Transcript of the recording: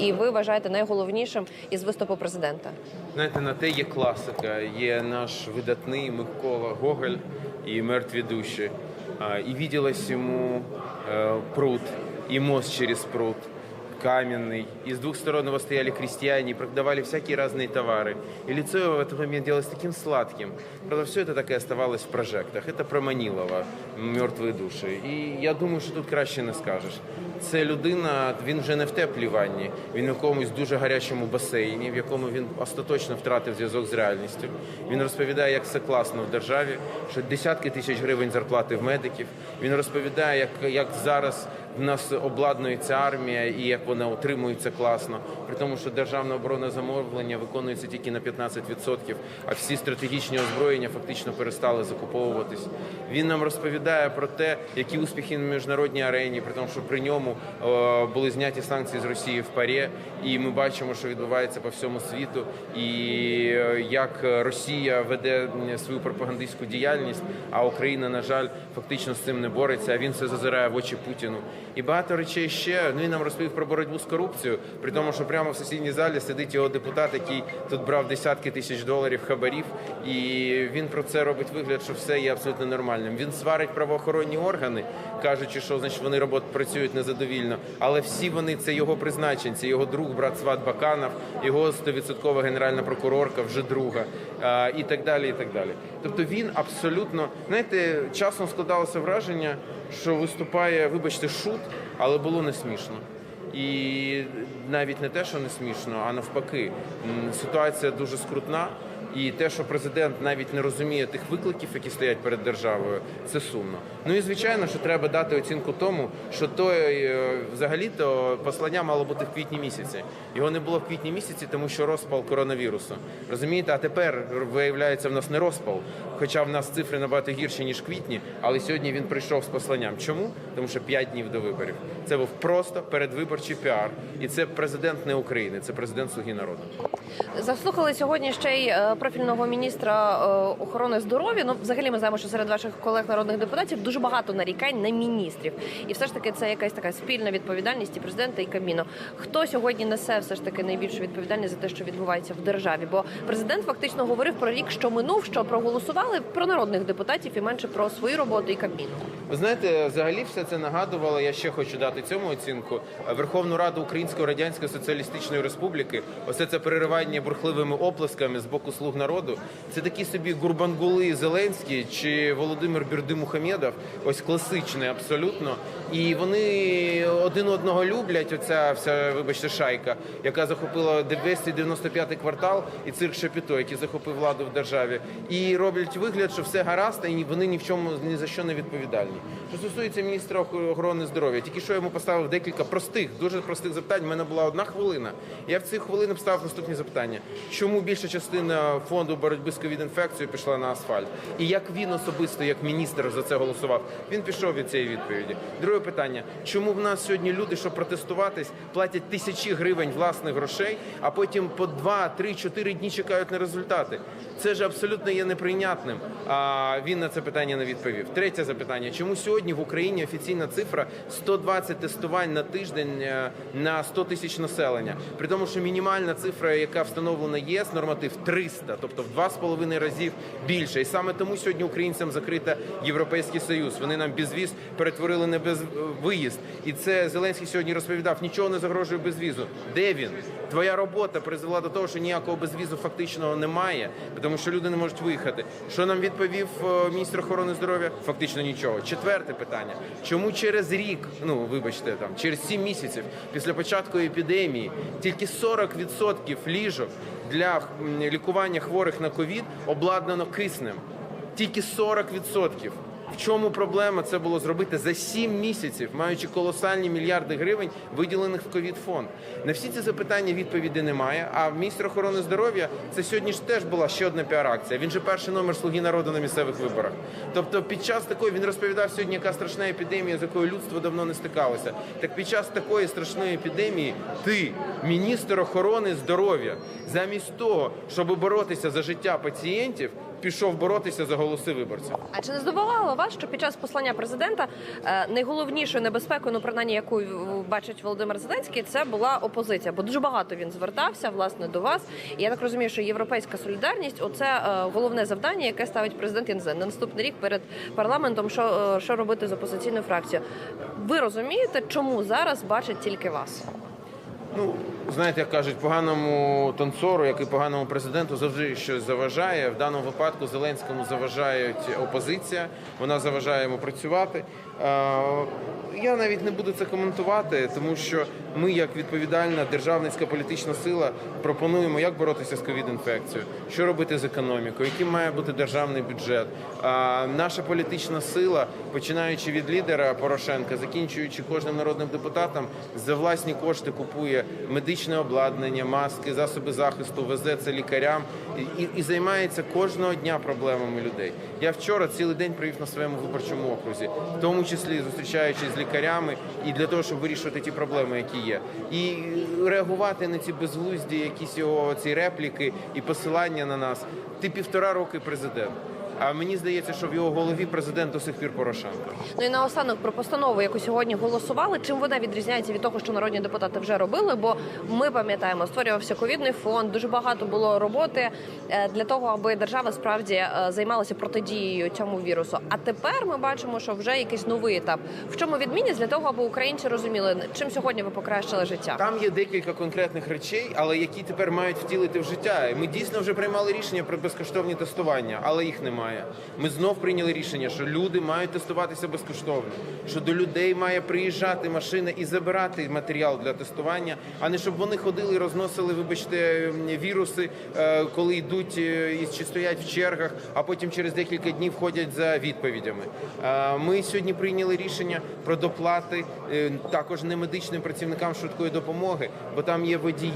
і ви вважаєте найголовнішим із виступу президента? Знаєте, на те є класика. Є наш видатний Микола Гоголь і мертві душі. А, И виделось ему э, пруд, и мост через пруд каменный. И с двух сторон его стояли крестьяне, продавали всякие разные товары. И лицо его в этот момент делалось таким сладким. Правда, все это так и оставалось в прожектах. Это про Манилова, мертві душі. І я думаю, що тут краще не скажеш. Це людина, він вже не в теплій ванні, він в якомусь дуже гарячому басейні, в якому він остаточно втратив зв'язок з реальністю. Він розповідає, як все класно в державі, що десятки тисяч гривень зарплати в медиків. Він розповідає, як, як зараз в нас обладнується армія і як вона утримується класно, при тому, що державне оборонне замовлення виконується тільки на 15%, а всі стратегічні озброєння фактично перестали закуповуватись. Він нам розповідає про те, які успіхи на міжнародній арені, при тому, що при ньому е, були зняті санкції з Росії в парі, і ми бачимо, що відбувається по всьому світу, і е, як Росія веде свою пропагандистську діяльність, а Україна, на жаль, фактично з цим не бореться. А він все зазирає в очі Путіну. І багато речей ще. Ну він нам розповів про боротьбу з корупцією, при тому, що прямо в сесійній залі сидить його депутат, який тут брав десятки тисяч доларів хабарів, і він про це робить вигляд, що все є абсолютно нормальним. Він сварить правоохоронні органи, кажучи, що значить вони робот працюють незадовільно. Але всі вони це його призначенці, його друг, брат Сват Баканов, його 100% генеральна прокурорка, вже друга, і так далі. І так далі. Тобто він абсолютно знаєте, часом складалося враження, що виступає, вибачте, шут, але було не смішно. І навіть не те, що не смішно, а навпаки, ситуація дуже скрутна. І те, що президент навіть не розуміє тих викликів, які стоять перед державою, це сумно. Ну і звичайно, що треба дати оцінку тому, що той е, взагалі-то послання мало бути в квітні місяці. Його не було в квітні місяці, тому що розпал коронавірусу. Розумієте, а тепер виявляється в нас не розпал, хоча в нас цифри набагато гірші ніж квітні. Але сьогодні він прийшов з посланням. Чому? Тому що 5 днів до виборів. Це був просто передвиборчий піар, і це президент не України, це президент Слуги народу. Заслухали сьогодні ще й е, профільного міністра е, охорони здоров'я. Ну, взагалі, ми знаємо, що серед ваших колег народних депутатів дуже багато нарікань на міністрів, і все ж таки це якась така спільна відповідальність і президента і Кабміну. Хто сьогодні несе все ж таки найбільшу відповідальність за те, що відбувається в державі? Бо президент фактично говорив про рік, що минув, що проголосували про народних депутатів і менше про свою роботу і Кабміну. Ви знаєте, взагалі все це нагадувало. Я ще хочу дати цьому оцінку Верховну Раду Української Радянської Соціалістичної Республіки. Оце це переривання бурхливими оплесками з боку слуг народу. Це такі собі Гурбангули Зеленський чи Володимир Бірдимухамєдов. Ось класичний абсолютно. І вони один одного люблять. Оця вся, вибачте, шайка, яка захопила 295 квартал і цирк Шапіто, який захопив владу в державі, і роблять вигляд, що все гаразд, і вони ні в чому ні за що не відповідальні. Що стосується міністра охорони здоров'я, тільки що я йому поставив декілька простих, дуже простих запитань. У мене була одна хвилина. Я в ці хвилини поставив наступні запитання: чому більша частина фонду боротьби з ковід-інфекцією пішла на асфальт? І як він особисто, як міністр, за це голосував? Він пішов від цієї відповіді. Друге питання: чому в нас сьогодні люди, щоб протестуватись, платять тисячі гривень власних грошей, а потім по два, три, чотири дні чекають на результати? Це ж абсолютно є неприйнятним. А він на це питання не відповів. Третє запитання: чому сьогодні в Україні офіційна цифра 120 тестувань на тиждень е, на 100 тисяч населення? При тому, що мінімальна цифра, яка встановлена ЄС, норматив 300, тобто в два з половиною разів більше. І саме тому сьогодні українцям закрита Європейський Союз. Вони нам безвіз перетворили на безвиїзд. І це Зеленський сьогодні розповідав: нічого не загрожує безвізу. Де він? Твоя робота призвела до того, що ніякого безвізу фактично немає, тому що люди не можуть виїхати. Що нам відповів е, міністр охорони здоров'я? Фактично нічого. Четверте питання: чому через рік, ну вибачте, там через сім місяців після початку епідемії тільки 40% ліжок для лікування хворих на ковід обладнано киснем? Тільки 40%. В чому проблема це було зробити за 7 місяців, маючи колосальні мільярди гривень, виділених в ковід фонд? На всі ці запитання відповіді немає. А міністр охорони здоров'я це сьогодні ж теж була ще одна піар-акція. Він же перший номер слуги народу на місцевих виборах. Тобто, під час такої він розповідав сьогодні, яка страшна епідемія, з якою людство давно не стикалося. Так під час такої страшної епідемії ти, міністр охорони здоров'я, замість того, щоб боротися за життя пацієнтів, пішов боротися за голоси виборців. А чи не здивувало вас, що під час послання президента е, найголовнішою небезпекою, ну принаймні, яку бачить Володимир Зеленський, це була опозиція? Бо дуже багато він звертався власне до вас. І я так розумію, що європейська солідарність оце е, головне завдання, яке ставить президент знаю, на наступний рік перед парламентом. Що, е, що робити з опозиційною фракцією? Ви розумієте, чому зараз бачать тільки вас? Ну, знаєте, як кажуть, поганому танцору, як і поганому президенту, завжди щось заважає. В даному випадку Зеленському заважає опозиція, вона заважає йому працювати. Е, Я навіть не буду це коментувати, тому що ми, як відповідальна державницька політична сила, пропонуємо, як боротися з ковід-інфекцією, що робити з економікою, яким має бути державний бюджет. Наша політична сила, починаючи від лідера Порошенка, закінчуючи кожним народним депутатом, за власні кошти купує медичне обладнання, маски, засоби захисту, везе це лікарям і, і, займається кожного дня проблемами людей. Я вчора цілий день провів на своєму виборчому окрузі, в тому числі зустрічаючись з лікарями, і для того, щоб вирішувати ті проблеми, які є, і реагувати на ці безглузді, якісь його ці репліки і посилання на нас. Ти півтора роки президент. А мені здається, що в його голові президент до сих пір Порошенко. Ну і наостанок про постанову, яку сьогодні голосували. Чим вона відрізняється від того, що народні депутати вже робили? Бо ми пам'ятаємо, створювався ковідний фонд. Дуже багато було роботи е, для того, аби держава справді е, займалася протидією цьому вірусу. А тепер ми бачимо, що вже якийсь новий етап. В чому відмінність для того, аби українці розуміли, чим сьогодні ви покращили життя? Там є декілька конкретних речей, але які тепер мають втілити в життя. Ми дійсно вже приймали рішення про безкоштовні тестування, але їх немає. Ми знов прийняли рішення, що люди мають тестуватися безкоштовно, що до людей має приїжджати машина і забирати матеріал для тестування, а не щоб вони ходили і розносили, вибачте, віруси, е, коли йдуть е, і чи стоять в чергах, а потім через декілька днів ходять за відповідями. Е, Ми сьогодні прийняли рішення про доплати також не медичним працівникам швидкої допомоги, бо там є водії.